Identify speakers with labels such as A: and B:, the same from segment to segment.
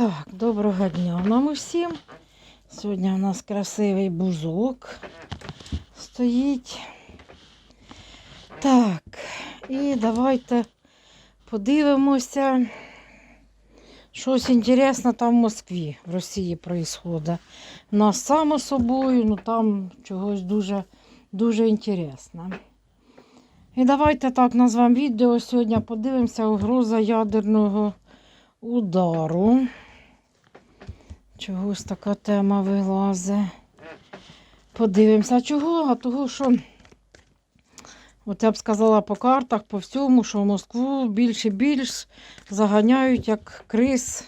A: Так, доброго дня нам усім. Сьогодні у нас красивий бузок стоїть. Так, і давайте подивимося. Щось інтересне там в Москві, в Росії відбувається. Нас само собою, ну там чогось дуже, дуже інтересно. І давайте так назвемо відео. Сьогодні подивимося угроза ядерного удару. Чогось така тема вилазить. Подивимося, а чого? А того, що, от я б сказала по картах, по всьому, що в Москву більш і більш заганяють як крис.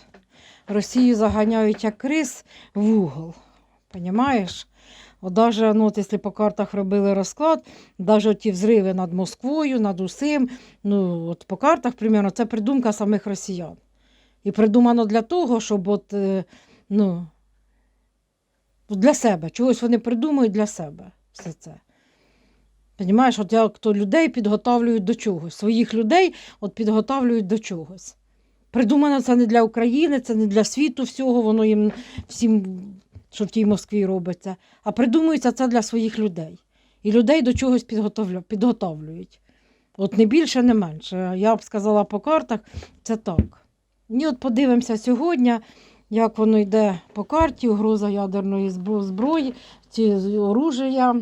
A: Росію заганяють як крис в угол. Понімаєш? От даже, ну, от, якщо по картах робили розклад, навіть ті взриви над Москвою, над усім, ну, от по картах, примерно, це придумка самих росіян. І придумано для того, щоб от, е, ну, для себе. Чогось вони придумують для себе все це. Понімаєш, от як то людей підготовлюють до чогось. Своїх людей от підготовлюють до чогось. Придумано це не для України, це не для світу всього, воно їм всім, що в тій Москві робиться. А придумується це для своїх людей. І людей до чогось підготовлю- підготовлюють. От не більше, не менше. Я б сказала по картах, це так. І от подивимося сьогодні, як воно йде по карті, угроза ядерної зброї, ці оружия.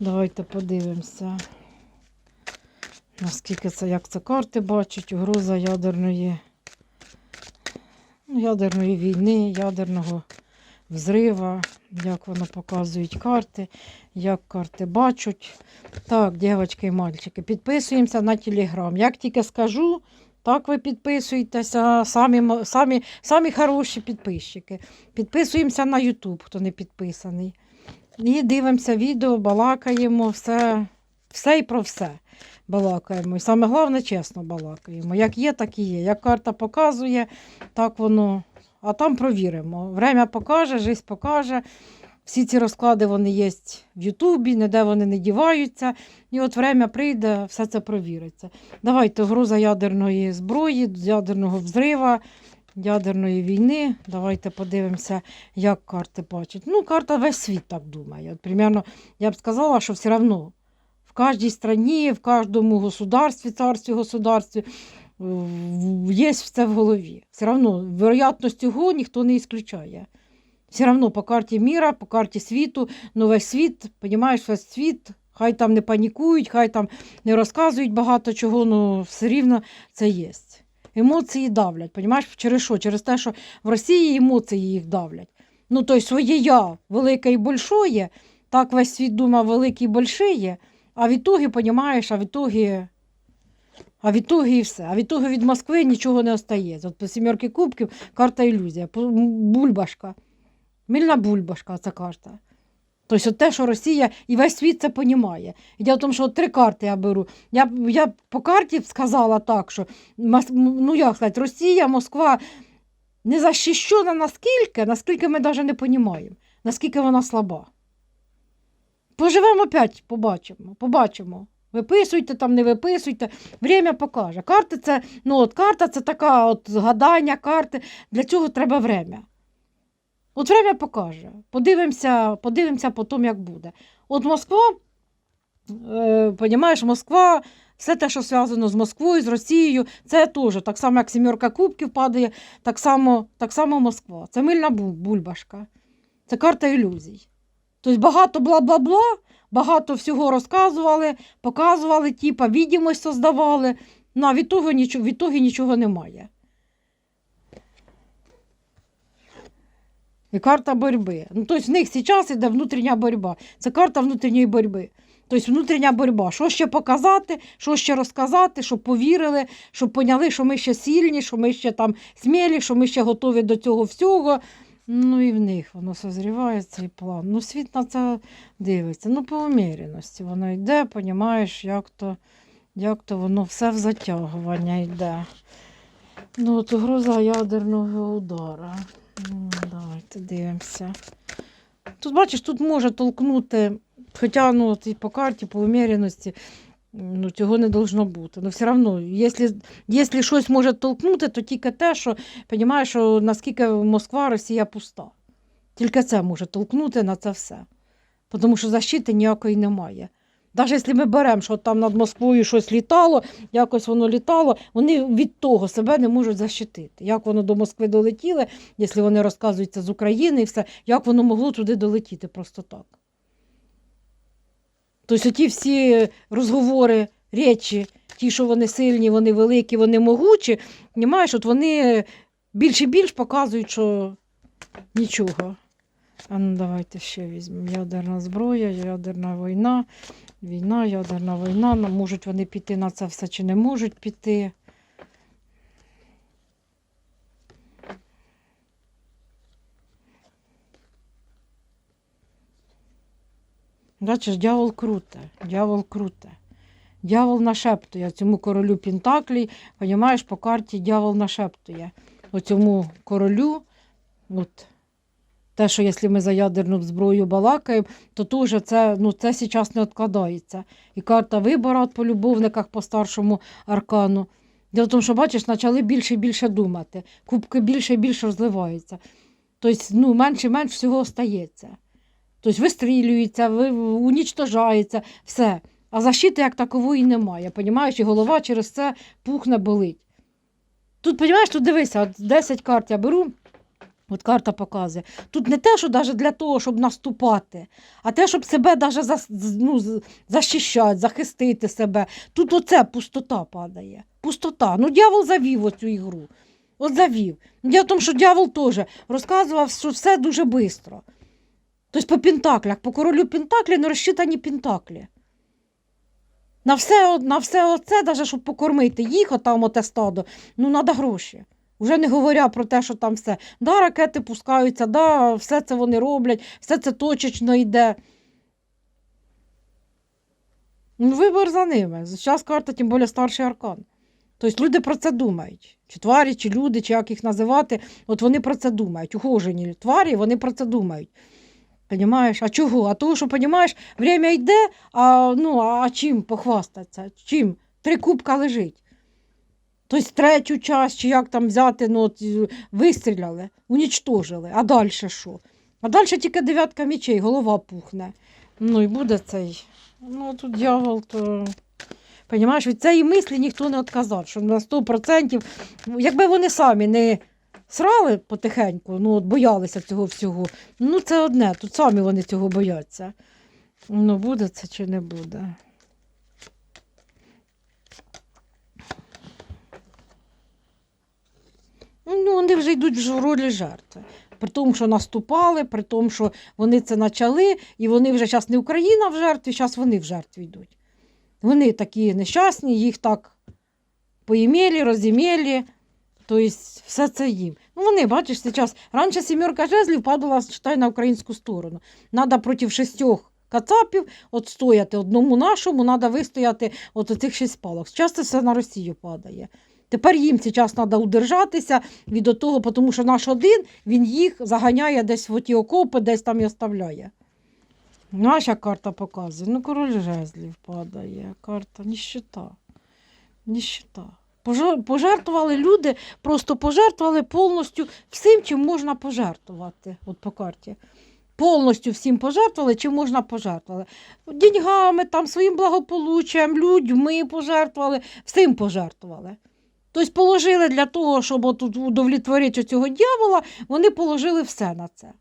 A: Давайте подивимося, наскільки це, як це карти бачать, угроза ядерної, ну, ядерної війни, ядерного взрива, як воно показують карти, як карти бачать. Так, дівчатки і мальчики, підписуємося на телеграм. Як тільки скажу, так ви підписуєтеся, самі, самі, самі хороші підписчики. Підписуємося на YouTube, хто не підписаний. І дивимося відео, балакаємо, все, все і про все балакаємо. І саме головне, чесно балакаємо. Як є, так і є. Як карта показує, так воно. А там провіримо. Время покаже, життя покаже. Всі ці розклади вони є в Ютубі, ніде вони не діваються. І от время прийде, все це провіриться. Давайте угроза ядерної зброї, ядерного взрива, ядерної війни. Давайте подивимося, як карти бачать. Ну, карта весь світ так думає. От, примерно, я б сказала, що все одно в кожній країні, в кожному государстві, царстві, государстві є все в голові. Все одно, вероятність цього ніхто не ісключає. Все одно по карті міра, по карті світу, ну весь світ, розумієш, весь світ, хай там не панікують, хай там не розказують багато чого, ну все рівно це є. Емоції давлять, розумієш, через що? Через те, що в Росії емоції їх давлять. Ну, тобто своє я велике і большое, так весь світ думав велике і большие, а в ітогі, розумієш, а в ітогі а в ітогі і все. А в ітогі від Москви нічого не остається. От по сімерки кубків карта ілюзія, бульбашка. Мільна бульбашка ця карта. Тобто те, що Росія і весь світ це понімає. Діло в тому, що три карти я беру. Я, я по карті сказала так, що ну як сказати, Росія, Москва не захищена наскільки, наскільки ми навіть не розуміємо, наскільки вона слаба. Поживемо опять, побачимо, побачимо. Виписуйте там, не виписуйте. Время покаже. Карти це, ну от карта це така от згадання карти. Для цього треба время. От время покаже. Подивимося, подивимося потім, як буде. От Москва, е, Москва, все те, що зв'язано з Москвою, з Росією, це теж так само, як сімерка кубків падає, так само, так само Москва. Це мильна бульбашка. Це карта ілюзій. Тобто багато бла-бла-бла, багато всього розказували, показували, типа, відомість создавали, ну, а від того від того нічого немає. І карта боротьби. Ну, тобто в них зараз йде внутрішня боротьба. Це карта внутрішньої боротьби. Тобто внутрішня боротьба. Що ще показати, що ще розказати, щоб повірили, щоб поняли, що ми ще сильні, що ми ще там смілі, що ми ще готові до цього всього. Ну і в них воно созріває цей план. Ну, світ на це дивиться. Ну, по уміряності воно йде, понімаєш, як то, як то воно все в затягування йде. Ну, от угроза ядерного удара. Ну, давайте дивимося. Тут, бачиш, тут може толкнути, хоча ну, і по карті, по уміряності, Ну, цього не должно бути. Ну, все одно, якщо, якщо щось може толкнути, то тільки те, що розумієш, що наскільки Москва, Росія пуста. Тільки це може толкнути на це все. Тому що защити ніякої немає. Навіть якщо ми беремо, що там над Москвою щось літало, якось воно літало, вони від того себе не можуть защитити. Як воно до Москви долетіло, якщо вони розказуються з України і все, як воно могло туди долетіти просто так. Тобто ті всі розговори, речі, ті, що вони сильні, вони великі, вони могучі, от вони більш і більш показують, що нічого. А ну давайте ще візьмемо. Ядерна зброя, ядерна війна, війна, ядерна війна. Ну, Можуть вони піти на це все чи не можуть піти. Бачиш, дьявол круте, дьявол круте. Дьявол нашептує цьому королю Пентаклій, понімаєш, по карті дьявол нашептує. Оцьому королю, от, те, що якщо ми за ядерну зброю балакаємо, то теж це, ну, це зараз не відкладається. І карта вибору от по любовниках по старшому аркану. Діло в тому, що бачиш, почали більше і більше думати. Кубки більше і більше розливаються. Тобто, ну, менше і менше всього стається. Тобто вистрілюється, ви, унічтожається, все. А защити як такової немає. Понімаєш, і голова через це пухне болить. Тут, розумієш, тут дивися, от 10 карт я беру, от карта показує. Тут не те, що навіть для того, щоб наступати, а те, щоб себе навіть за, ну, з- захищати, захистити себе. Тут оце пустота падає. Пустота. Ну, дьявол завів оцю ігру. От завів. Діло в тому, що дьявол теж розказував, що все дуже швидко. Тобто по пентаклях, по королю пентаклі не розчитані пентаклі. На все, на все оце, навіть щоб покормити їх, отам оте стадо, ну треба гроші. Уже не говоря про те, що там все. Да, ракети пускаються, да, все це вони роблять, все це точечно йде. Ну, вибор за ними. Зараз карта, тим більше старший аркан. Тобто люди про це думають. Чи тварі, чи люди, чи як їх називати, от вони про це думають. Ухожені тварі, вони про це думають. Понімаєш? А чого? А того, що, понімаєш, время йде, а, ну, а чим похвастатися? Чим? Три кубка лежить. Тобто третю часть, чи як там взяти, ну, е, вистріляли, унічтожили. А далі що? А далі тільки дев'ятка мечей, голова пухне. Ну і буде цей. Ну, тут дьявол, то. Понімаєш, від цієї мислі ніхто не відказав, що на 100%, якби вони самі не срали потихеньку, ну от боялися цього всього, ну це одне, тут самі вони цього бояться. Ну, буде це чи не буде. Ну, вони вже йдуть в ролі жертви. При тому, що наступали, при тому, що вони це почали, і вони вже зараз не Україна в жертві, зараз вони в жертві йдуть. Вони такі нещасні, їх так поїмелі, розімелі, тобто все це їм. Ну, вони, бачиш, зараз. Раніше сімерка жезлів падала, читай, на українську сторону. Надо проти шістьох кацапів отстояти одному нашому, треба вистояти от оцих шість палок. Це все на Росію падає. Тепер їм зараз треба удержатися від того, тому що наш один він їх заганяє десь в ті окопи, десь там і оставляє. Наша карта показує. Ну, король жезлів падає. Карта ніщита. Ніщита. Пожер- Пожертвували люди, просто пожертвували повністю всім, чим можна пожертвувати. От по карті. Повністю всім пожертвували, чим можна пожертвували. Деньгами, там, своїм благополуччям, людьми пожертвували, всім пожертвували. Тобто положили для того, щоб от тут удовлетворити цього дьявола, вони положили все на це.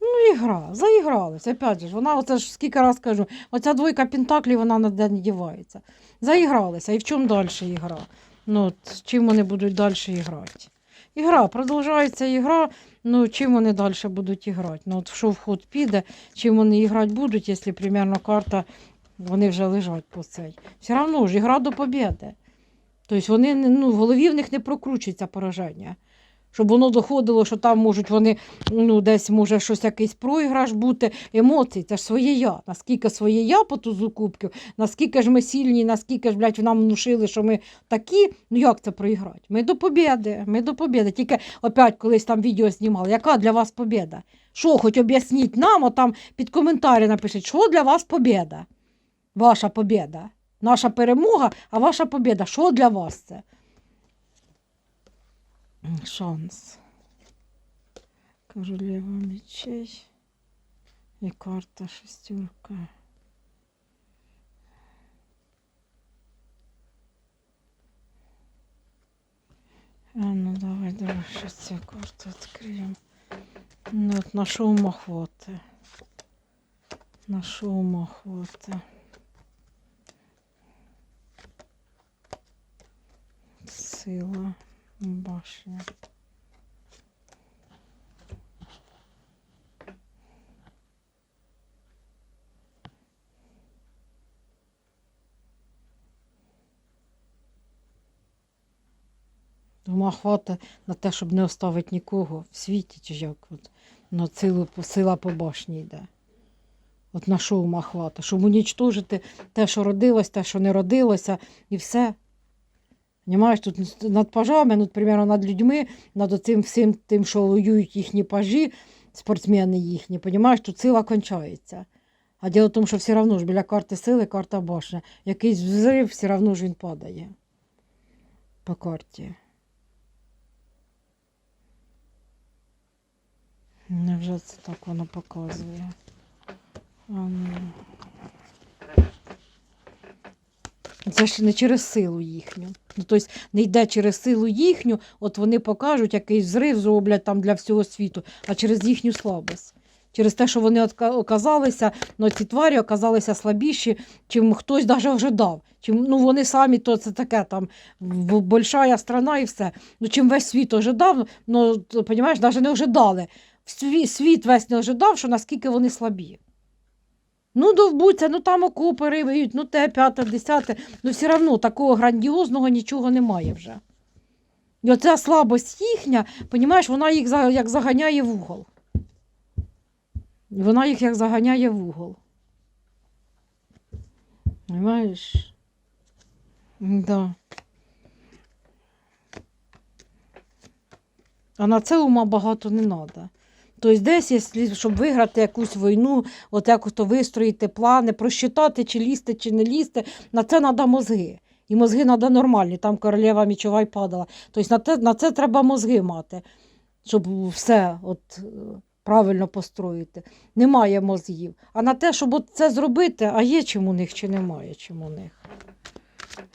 A: Ну, ігра, заігралися. Опять же, вона, оце ж скільки раз кажу, оця двойка пентаклів, вона ніде не дівається. Заігралися. І в чому далі ігра? Ну, чим вони будуть далі грати? Ігра, продовжується ігра, ну чим вони далі будуть грати? Ну, от що в ход піде, чим вони грати будуть, якщо примерно карта, вони вже лежать по цей. Все одно ж ігра до побєди. Тобто вони ну, в голові в них не прокручується пораження. Щоб воно доходило, що там можуть вони, ну, десь може щось якийсь проіграш бути. Емоції, це ж своє я. Наскільки своє я по тузу кубків, наскільки ж ми сильні, наскільки ж, блядь, нам внушили, що ми такі, ну як це проіграти? Ми до побєди, ми до побєди. Тільки опять колись там відео знімали. Яка для вас побєда? Що, хоч об'ясніть нам, отам під коментарі напишіть, що для вас побєда? Ваша побєда. Наша перемога, а ваша побєда. Що для вас це? Шанс. Королева мечей. І карта шестерка. А ну давай, давай, ще цю карту відкриємо. Ну, от на ума хватить? На що ума Сила, башня. Ума хватить на те, щоб не оставити нікого в світі, чи як от, на силу, сила по башні йде. От на що ума хватить? Щоб унічтожити те, що родилось, те, що не родилося, і все. Понимаєш, тут над пажами, ну, примерно над людьми, над цим всім тим, що воюють їхні пажі, спортсмени їхні, понімаєш, тут сила кончається. А діло в тому, що все одно ж біля карти сили карта башня. Якийсь взрив, все одно ж він падає по карті. Невже це так воно показує? Ну. Це ж не через силу їхню. Ну, тобто не йде через силу їхню, от вони покажуть, якийсь взрив зроблять там для всього світу, а через їхню слабость. Через те, що вони оказалися, ну, ці тварі оказалися слабіші, чим хтось навіть ожидав. Чим, ну, вони самі, то це таке там большая страна і все. Ну, чим весь світ ожидав, ну, понімаєш, навіть не ожидали. Сві- Світ весь не ожидав, що наскільки вони слабі. Ну, довбуться, ну там окопи риють, ну те, п'яте, десяте. Ну, все одно такого грандіозного нічого немає вже. І оця слабость їхня, понімаєш, вона їх як заганяє в угол. Вона їх як заганяє в угол. Понимаєш? Да. А на це ума багато не треба. Тобто десь, якщо, щоб виграти якусь війну, от якось вистроїти плани, просчитати, чи лізти, чи не лізти, на це треба мозги. І мозги треба нормальні, там королева мічова й падала. Тобто на, те, на це треба мозги мати, щоб все от, правильно построїти. Немає мозгів. А на те, щоб от це зробити, а є чим у них, чи немає чим у них.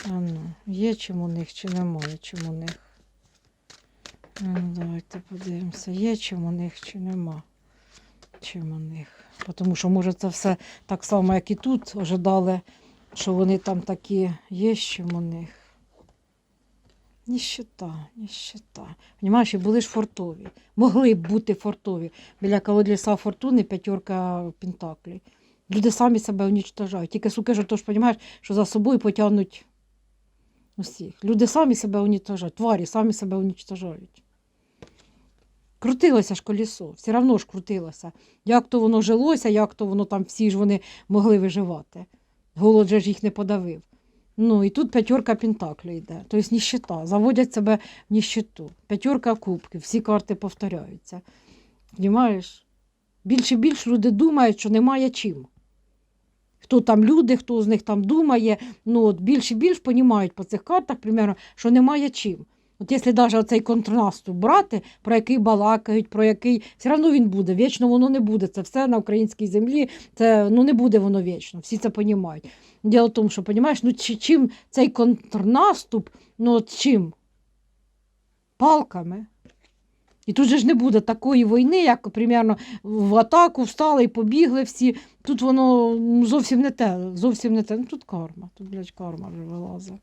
A: А ну, є чим у них, чи немає чим у них. Ну, давайте подивимося, є чим у них чи нема. Чим у них. Тому що, може, це все так само, як і тут, ожидали, що вони там такі є, чим у них. Ніщита, ніщита. Понімаєш, і були ж фортові. Могли б бути фортові. Біля колодліса фортуни п'ятерка пентаклей. Люди самі себе унічтожають. Тільки суки ж тож, розумієш, що за собою потягнуть усіх. Люди самі себе унічтожають, тварі самі себе унічтожають. Крутилося ж колесо, все одно ж крутилося. Як то воно жилося, як то воно там всі ж вони могли виживати. Голод же ж їх не подавив. Ну і тут п'ятерка пентаклей йде. Тобто ніщита. Заводять себе в ніщиту. П'ятерка кубків, всі карти повторяються. Понімаєш? Більше і більше люди думають, що немає чим. Хто там люди, хто з них там думає, ну от більше і більше розуміють по цих картах, примерно, що немає чим. От якщо навіть оцей контрасту брати, про який балакають, про який все одно він буде. Вічно воно не буде. Це все на українській землі. Це ну не буде воно вічно. Всі це розуміють. Діло в тому, що розумієш, ну чи, чим цей контрнаступ, ну от чим? Палками. І тут же ж не буде такої війни, як примерно в атаку встали і побігли всі. Тут воно ну, зовсім не те, зовсім не те. Ну тут карма, тут, блядь, карма вже вилазить.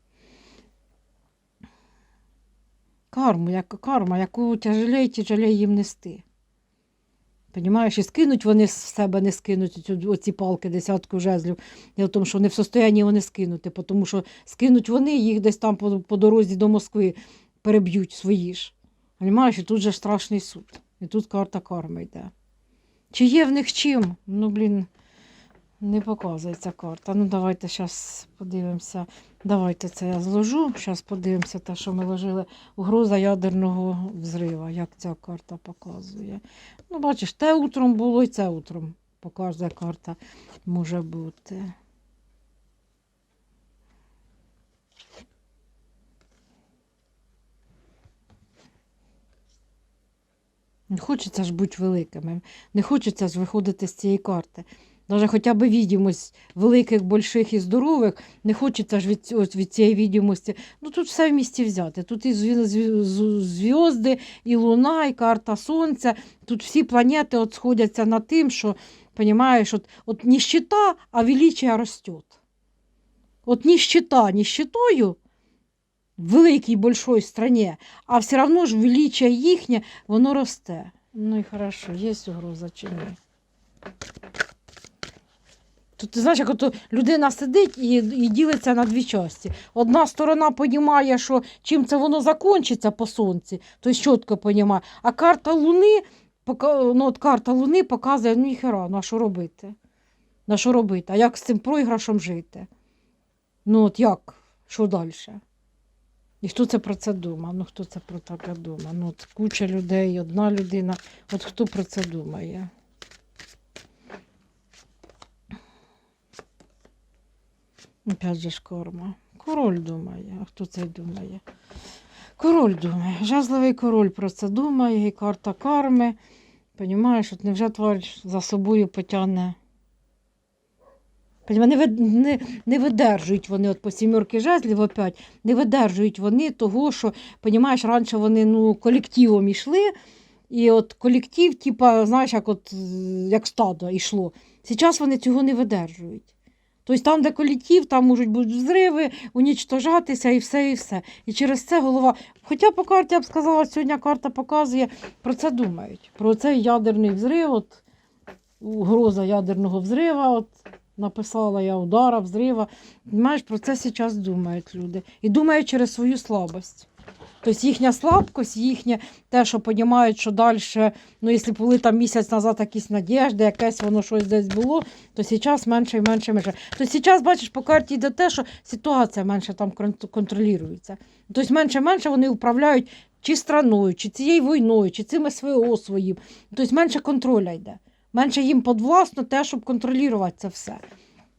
A: Карму, як карма, яку тяжелее, тяжелее їм нести. Понімаєш, і скинуть вони з себе не скинуть оці палки, десятку жезлів. Діло в тому, що не в состоянні вони скинути, тому що скинуть вони, їх десь там по, по дорозі до Москви переб'ють свої ж. Понімаєш, і тут же страшний суд. І тут карта карми йде. Чи є в них чим? Ну, блін, не показується карта. Ну, давайте зараз подивимося. Давайте це я зложу. Зараз подивимося те, що ми ложили. Угроза ядерного взрива, як ця карта показує. Ну, бачиш, те утром було і це утром. Показує карта може бути. Не хочеться ж бути великими, не хочеться ж виходити з цієї карти. Навіть хоча б відомість великих, больших і здорових, не хочеться ж від, ось від цієї відомості. Ну тут все в місті взяти. Тут і зв'язди, і луна, і карта сонця. Тут всі планети от сходяться на тим, що, розумієш, от, от нищета, а величие росте. От нищета нищетою в великій большой стране, а все одно ж величие їхнє, воно росте. Ну і хорошо, є угроза чи ні? Тут ти знаєш, як ото людина сидить і, і ділиться на дві частини. Одна сторона розуміє, що чим це воно закінчиться по сонці, то чітко розуміє. А карта Луни, ну, от карта Луни показує, ну ніхера, ну а що робити? На що робити? А як з цим програшом жити? Ну от як? Що далі? І хто це про це думає? Ну хто це про таке думає? Ну, от куча людей, одна людина. От хто про це думає? Опять же ж корма. Король думає. А хто це думає? Король думає. Жазливий король про це думає, і карта карми. Понімаєш, от невже тварь за собою потягне. Не, не, не видержують вони от по сімерки жезлів опять, не видержують вони того, що, понімаєш, раніше вони ну, колективом йшли, і от колектив, типа, знаєш, як от, як стадо йшло. Зараз вони цього не видержують. Тобто там, де колектив, там можуть бути взриви, унічтожатися і все, і все. І через це голова. Хоча по карті я б сказала, сьогодні карта показує, про це думають. Про цей ядерний взрив, от, угроза ядерного взрива, от, написала я удара, взрива. Знаєш, про це зараз думають люди. І думають через свою слабость. Тобто їхня слабкость, їхнє те, що розуміють, що далі, ну, якщо були там місяць назад якісь надіжди, якесь воно щось десь було, то зараз менше і менше і менше. То зараз, бачиш, по карті йде те, що ситуація менше там контролюється. Тобто менше і менше вони управляють чи страною, чи цією війною, чи цим СВО своїм. Тобто менше контроля йде. Менше їм подвласно те, щоб контролювати це все.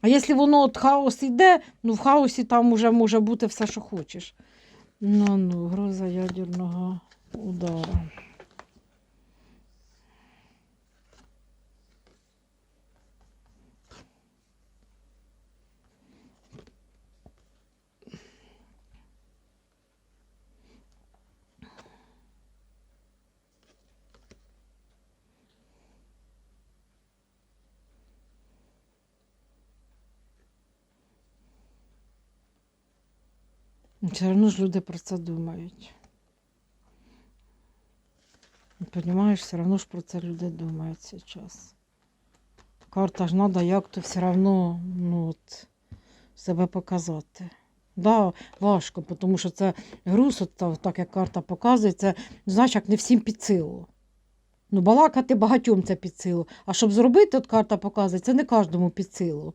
A: А якщо воно от хаос йде, ну в хаосі там уже може бути все, що хочеш. Ну, ну, гроза ядерного удару. Все одно ж люди про це думають. Понимаєш, все одно ж про це люди думають зараз. Карта ж треба як-то все одно ну, от, себе показати. Да, важко, тому що це груз, от, так як карта показує, це знаєш, як не всім під силу. Ну, балакати багатьом це під силу. А щоб зробити, от карта показує, це не кожному під силу.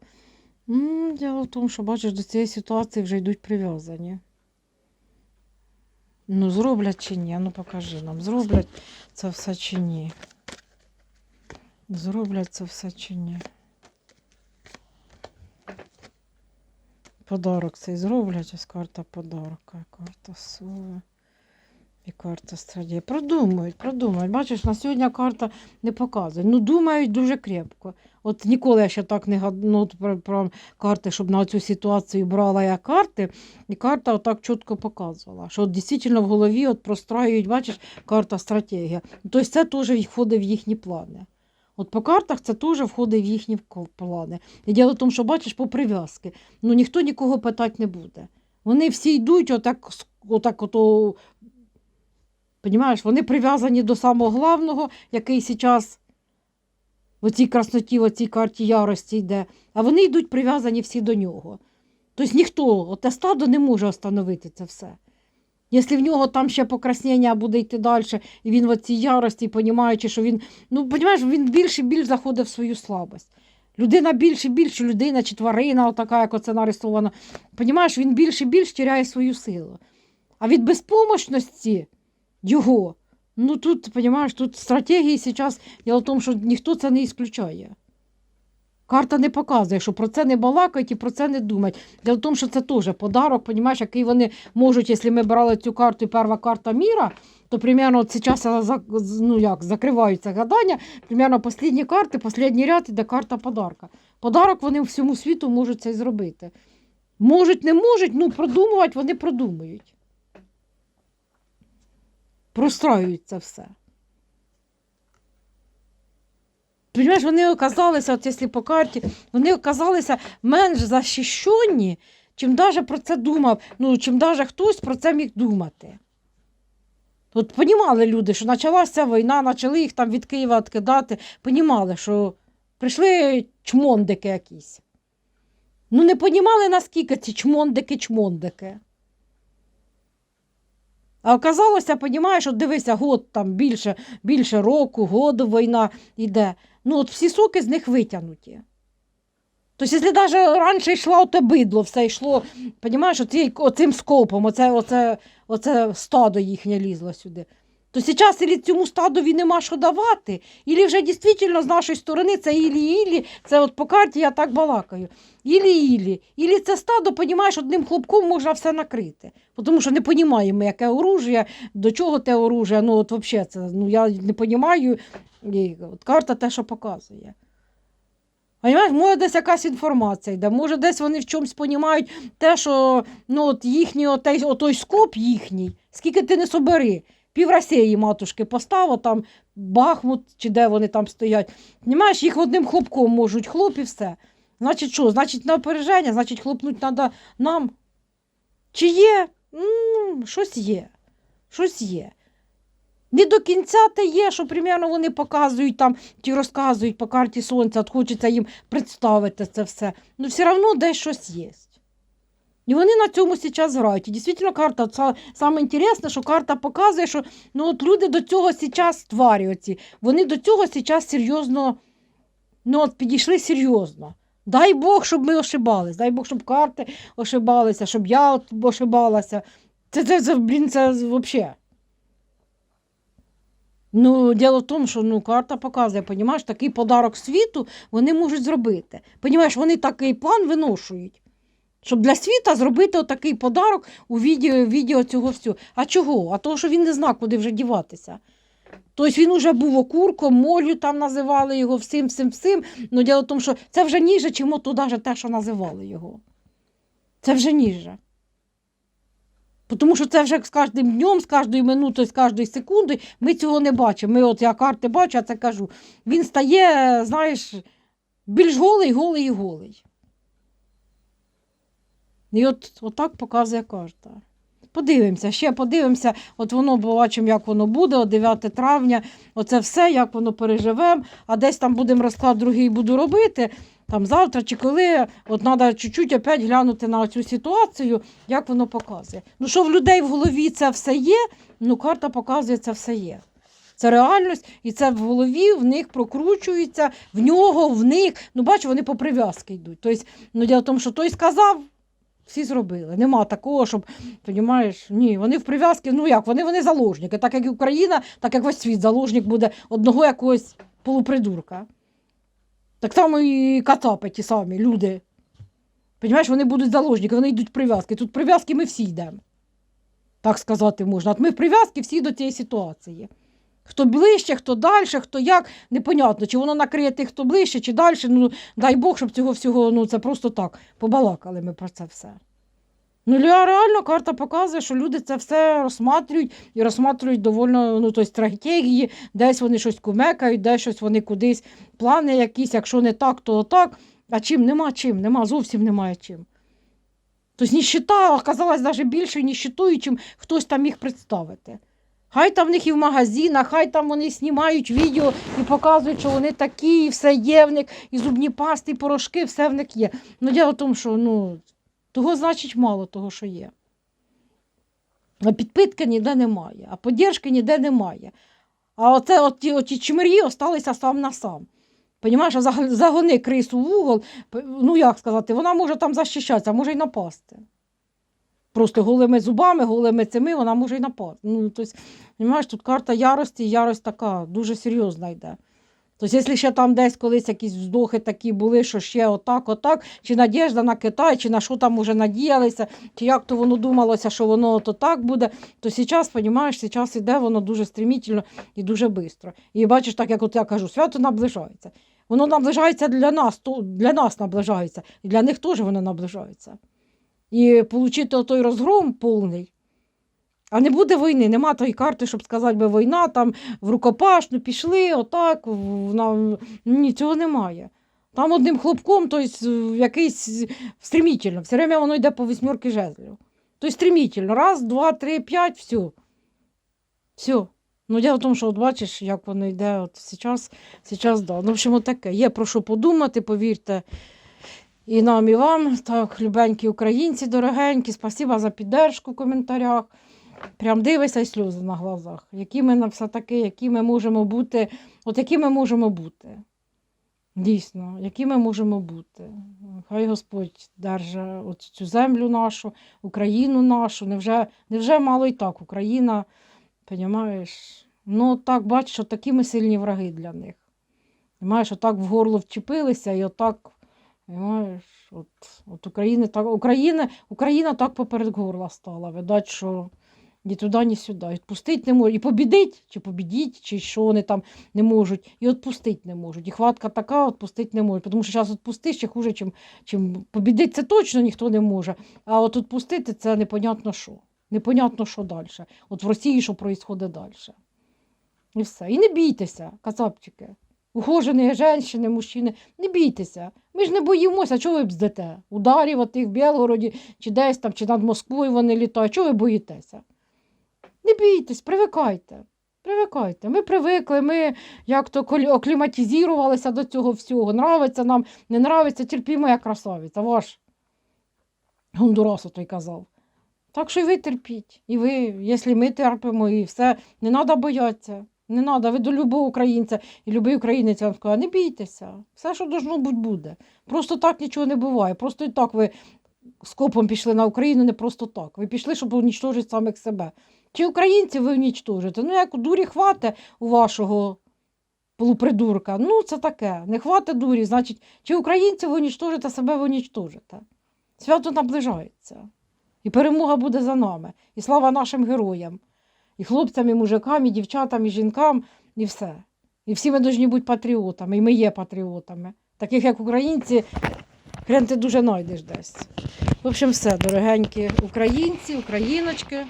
A: М, Діло в тому, що бачиш, до цієї ситуації вже йдуть прив'язані. Ну, зроблять чи ні? Ну покажи нам, зроблять це все чи ні. Зроблять це все чи ні. Подарок цей зроблять, ось карта подарка, карта сови і карта страдія. Продумають, продумають. Бачиш, на сьогодні карта не показує. Ну, думають дуже крепко. От ніколи я ще так не гад- ну, от про, про карти, щоб на цю ситуацію брала я карти, і карта отак чітко показувала, що от дійсно в голові от простраюють, бачиш, карта стратегія. Тобто це теж входить в їхні плани. От по картах це теж входить в їхні плани. І діло в тому, що бачиш по прив'язки, ну ніхто нікого питати не буде. Вони всі йдуть отак, отак ото, Понімаєш, вони прив'язані до самого главного, який зараз в цій красноті, в цій карті ярості йде, а вони йдуть прив'язані всі до нього. Тобто ніхто, оте стадо не може остановити це все. Якщо в нього там ще покраснення буде йти далі, і він в цій ярості, понімаючи, що він, ну, він більше і більш заходить в свою слабость. Людина більше і більше, людина чи тварина, отака, як оце нарисовано. Понімаєш, він більше і більш теряє свою силу. А від безпомощності його, ну тут, понімаєш, тут стратегії зараз, я в тому, що ніхто це не ісключає. Карта не показує, що про це не балакають і про це не думають. Дело в тому, що це теж подарок, понімаєш, який вони можуть, якщо ми брали цю карту, і перша карта міра, то примерно зараз ну, як, закриваються гадання, примерно останні карти, останній ряд іде карта подарка. Подарок вони всьому світу можуть це зробити. Можуть, не можуть, ну продумувати вони продумують. Простраюють це все. Понимаєш, вони оказалися, от якщо по карті, вони оказалися менш захищені, чим навіть про це думав, ну, чим навіть хтось про це міг думати. От понімали люди, що почалася війна, почали їх там від Києва відкидати, понімали, що прийшли чмондики якісь. Ну, не понімали, наскільки ці чмондики-чмондики. А оказалося, понімаєш, от дивися, год там більше, більше року, году війна йде. Ну, от всі соки з них витягнуті. Тобто, якщо навіть раніше йшло оте бидло, все йшло, понімаєш, оцим скопом, оце, оце, оце стадо їхнє лізло сюди. То зараз ілі цьому стадові нема що давати, ілі вже дійсно з нашої сторони це ілі-ілі, це от по карті я так балакаю. Ілі-ілі. Ілі це стадо, понімаєш, одним хлопком можна все накрити. Тому що не розуміємо, яке оружие, до чого те оружие. Ну, от взагалі, це, ну, я не розумію. От карта те, що показує. Понимаєш, може десь якась інформація йде, може десь вони в чомусь понімають те, що ну, от їхній отей, отой скоп їхній, скільки ти не собери. Пів Росії матушки постав, там Бахмут чи де вони там стоять. Понімаєш, їх одним хлопком можуть, хлоп і все. Значить, що? Значить, на опереження, значить, хлопнуть треба нам. Чи є? М, щось є. Щось є. Не до кінця те є, що примерно вони показують там, ті розказують по карті сонця, от хочеться їм представити це все. Ну, все одно десь щось є. І вони на цьому зараз грають. І дійсно карта, це саме інтересне, що карта показує, що ну, от люди до цього зараз тварі оці, вони до цього зараз серйозно ну, от підійшли серйозно. Дай Бог, щоб ми ошибались, дай Бог, щоб карти ошибалися, щоб я от ошибалася. Це, це, це блін, це взагалі. Ну, діло в тому, що ну, карта показує, понімаєш, такий подарок світу вони можуть зробити. Понімаєш, вони такий план виношують. Щоб для світа зробити отакий подарок у відео, відео цього всього. А чого? А того, що він не знав, куди вже діватися. Тобто він вже був окурком, молю там називали його всім, всім, всім. Ну, діло в тому, що це вже ніже, чим то те, що називали його. Це вже ніже. Тому що це вже з кожним днем, з кожною минутою, з кожної секунди ми цього не бачимо. Ми от я карти бачу, я це кажу. Він стає, знаєш, більш голий, голий і голий. І от, от так показує карта. Подивимося, ще подивимося, от воно побачимо, як воно буде, от 9 травня, оце все, як воно переживемо, а десь там будемо розклад другий буду робити, там завтра чи коли, от треба чуть-чуть опять глянути на цю ситуацію, як воно показує. Ну, що в людей в голові це все є, ну карта показує, це все є. Це реальність, і це в голові в них прокручується, в нього, в них. Ну, бачу, вони по прив'язки йдуть. Тобто, ну, діло в тому, що той сказав, всі зробили. Нема такого, щоб, розумієш, ні, вони в прив'язки, ну як, вони, вони заложники. Так як і Україна, так як весь світ заложник буде одного якогось полупридурка. Так само і кацапи ті самі люди. Понімаєш, вони будуть заложники, вони йдуть в прив'язки. Тут прив'язки ми всі йдемо. Так сказати можна. От ми в прив'язки всі до цієї ситуації. Хто ближче, хто далі, хто як, непонятно, чи воно накриє тих, хто ближче, чи далі. Ну, дай Бог, щоб цього всього, ну це просто так. Побалакали ми про це все. Ну, реально карта показує, що люди це все розсматрюють і розсматрюють довольно ну, тобто, стратегії, десь вони щось кумекають, десь щось вони кудись, плани якісь, якщо не так, то так. А чим? Нема чим, нема, зовсім немає чим. Тобто ніщита оказалась навіть більшою ніщитою, чим хтось там міг представити. Хай там в них і в магазинах, хай там вони знімають відео і показують, що вони такі, і все є в них, і зубні пасти, і порошки, все в них є. Ну, діло в тому, що ну, того значить мало того, що є. А підпитки ніде немає, а поддержки ніде немає. А оце от оті чмирі осталися сам на сам. Понімаєш, загони крису в угол, ну як сказати, вона може там захищатися, а може й напасти. Просто голими зубами, голими цими вона може й напасти. Ну, тобто, тут карта ярості, ярость така дуже серйозна йде. Тобто, якщо ще там десь колись якісь вздохи такі були, що ще отак, отак, чи надіжда на Китай, чи на що там уже надіялися, чи як то воно думалося, що воно то так буде, то зараз, розумієш, зараз іде воно дуже стрімітельно і дуже швидко. І бачиш, так як от я кажу, свято наближається. Воно наближається для нас, для нас наближається, і для них теж воно наближається. І отримати той розгром повний. А не буде війни, нема тої карти, щоб сказати, би війна там в рукопашну пішли, отак. в- на- Ні, цього немає. Там одним хлопком, тобто якийсь стремительно. Все время воно йде по восьмерки жезлів. Тобто стремительно. Раз, два, три, п'ять, все. Все. Ну, діло в тому, що от бачиш, як воно йде от зараз, зараз да. Ну, в общем, таке. Є про що подумати, повірте. І нам, і вам. Так, любенькі українці, дорогенькі, спасіба за піддержку в коментарях. Прям дивися і сльози на глазах. Які ми на все таки, які ми можемо бути, от які ми можемо бути. Дійсно, які ми можемо бути. Хай Господь держа цю землю нашу, Україну нашу. Невже, невже мало і так Україна, понімаєш? Ну, так бачиш, що такі ми сильні враги для них. Маєш, отак в горло вчепилися і отак, понімаєш, от, от України так, Україна, Україна так поперед горла стала. Видать, що ні туди, ні сюди. Відпустити не можуть. І побідить, чи побідіть, чи що вони там не можуть. І відпустити не можуть. І хватка така, відпустити не можуть. Тому що зараз відпустити ще хуже, чим, чим побідити це точно ніхто не може. А от відпустити це непонятно що. Непонятно, що далі. От в Росії що відбувається далі. І все. І не бійтеся, кацапчики. Ухожені жінки, мужчини, не бійтеся. Ми ж не боїмося, чого ви бздите? Ударів отих в Білгороді, чи десь там, чи над Москвою вони літають. Чого ви боїтеся? Не бійтесь, привикайте. Привикайте. Ми привикли, ми як то окліматизувалися до цього всього. Нравиться нам, не нравиться, терпімо, як красавиця. Ваш Гондурас той казав. Так що і ви терпіть. І ви, якщо ми терпимо, і все, не треба боятися. Не треба, ви до любого українця і любий українець вам скаже, не бійтеся. Все, що должно бути, буде. Просто так нічого не буває. Просто і так ви скопом пішли на Україну не просто так. Ви пішли, щоб унічтожити самих себе. Чи українців ви унічтожите? Ну, як у дурі хвате у вашого полупридурка. Ну, це таке. Не хвате дурі, значить, чи українців ви унічтожите, себе ви унічтожите. Свято наближається. І перемога буде за нами. І слава нашим героям. І хлопцям, і мужикам, і дівчатам, і жінкам, і все. І всі ми повинні бути патріотами, і ми є патріотами. Таких, як українці, хрен ти дуже знайдеш десь. В общем, все, дорогенькі українці, україночки.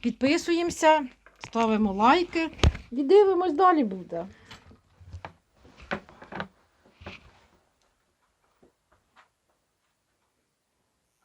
A: Підписуємося, ставимо лайки і дивимось, далі буде.